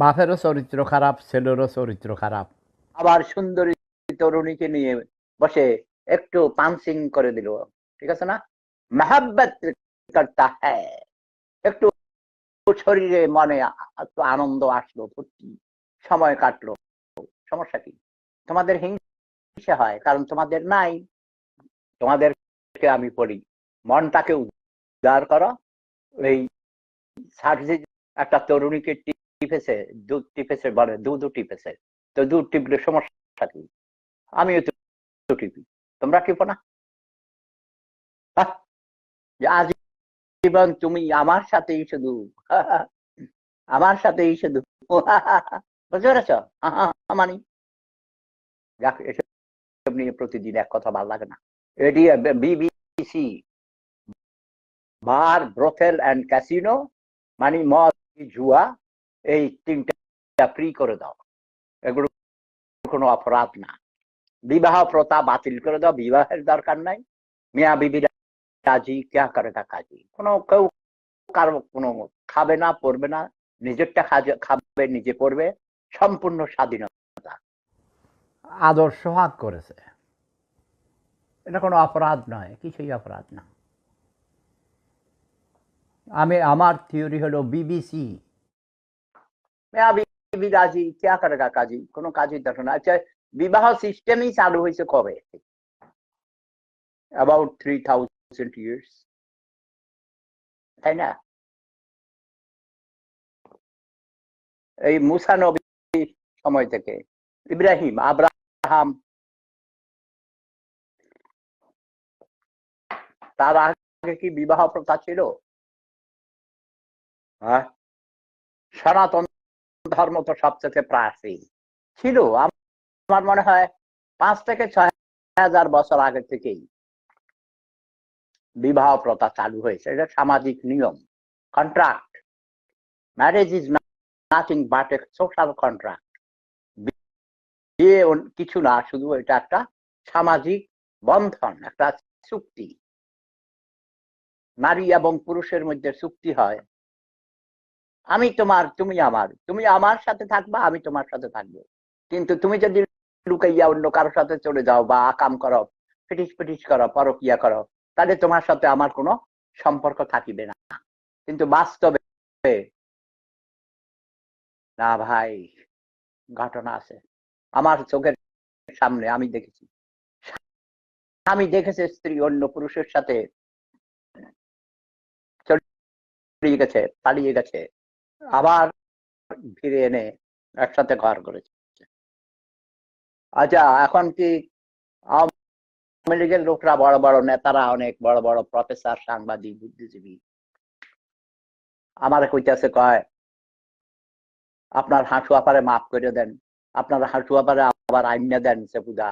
বাপেরও চরিত্র খারাপ, ছেলেরও চরিত্র খারাপ। আবার সুন্দরী তরুণীকে নিয়ে বসে একটু পানসিং করে দিল। ঠিক আছে না? মেহাব্বত করতা হ্যাঁ। একটু শরীরে মনে আনন্দ আসলো, ফুর্তি, সময় কাটলো। সমস্যা কি? তোমাদের হিংসা হয়, কারণ তোমাদের নাই। তোমাদেরকে আমি পড়ি মনটাকে উদ্ধার করো। এই সার্জি একটা তরুণীকে টিপেছে দুধ টিপেছে বলে দুধও টিপেছে। তো দুধ টিপলে সমস্যা কি? আমিও তো টিপি। তোমরা টিপো না? আজীবন তুমি আমার সাথেই শুধু। আমার সাথেই শুধু। বুঝতে পেরেছ? মানি? যাক, এসব নিয়ে প্রতিদিন এক কথা ভালো লাগে না। এটি BBC, bar, brothel and casino মানে মদ জুয়া এই তিনটা ফ্রি করে দাও। এগুলো কোনো অপরাধ না। বিবাহ প্রথা বাতিল করে দাও, বিবাহের দরকার নাই। মিয়া বিবি কাজী কেয়া করে তা কাজী? কোনো কেউ কারও কোনো খাবে না পড়বে না। নিজেরটা খাবে, নিজে পড়বে সম্পূর্ণ স্বাধীনতা। আদর্শ সোহাগ করেছে। এটা কোনো অপরাধ নয়, কিছুই অপরাধ না। আমি, আমার থিওরি হলো বিবিসি বিবি রাজি কেয়া করে তা কাজী? কোনো কাজের দরকার না আচ্ছা বিবাহ সিস্টেমই চালু হয়েছে কবে? অ্যাবাউট থ্রি থাউজেন্ড ইয়ার্স তাই না? এই মুসা নবী সময় থেকে। ইব্রাহিম আব্রাহাম। তার আগে কি বিবাহ প্রথা ছিল? হ্যাঁ। সনাতন ধর্ম তো সবচেয়ে প্রাচীন। ছিল আমার মনে হয় পাঁচ থেকে ছয় হাজার বছর আগে থেকেই বিবাহ প্রথা চালু হয়েছে। এটা সামাজিক নিয়ম। Contract marriage is nothing but a social contract বিয়ে কিছু না, শুধু এটা একটা সামাজিক বন্ধন, একটা চুক্তি। নারী এবং পুরুষের মধ্যে চুক্তি হয়। আমি তোমার, তুমি আমার। তুমি আমার সাথে থাকবা, আমি তোমার সাথে থাকব। কিন্তু তুমি যদি লুকাইয়া অন্য কারোর সাথে চলে যাও বা আকাম করো, ফিটিস ফিটিস করো, পরকিয়া করো, তাহলে তোমার সাথে আমার কোনো সম্পর্ক থাকিবে না। কিন্তু বাস্তবে না ভাই, ঘটনা আছে। আমার চোখের সামনে আমি দেখেছি। আমি দেখেছি স্ত্রী অন্য পুরুষের সাথে গেছে, পালিয়ে গেছে। আবার ফিরে এনে একসাথে ঘর করেছে। আচ্ছা এখন কি আওয়ামী লীগের লোকরা বড় বড় নেতারা, অনেক বড় বড় প্রফেসর, সাংবাদিক, বুদ্ধিজীবী? আমার কইতেছে, কয়, আপনার হাঁটু আপারে মাফ করে দেন, আপনার হাঁটু আপারে আবার আইনা দেন সেপুদা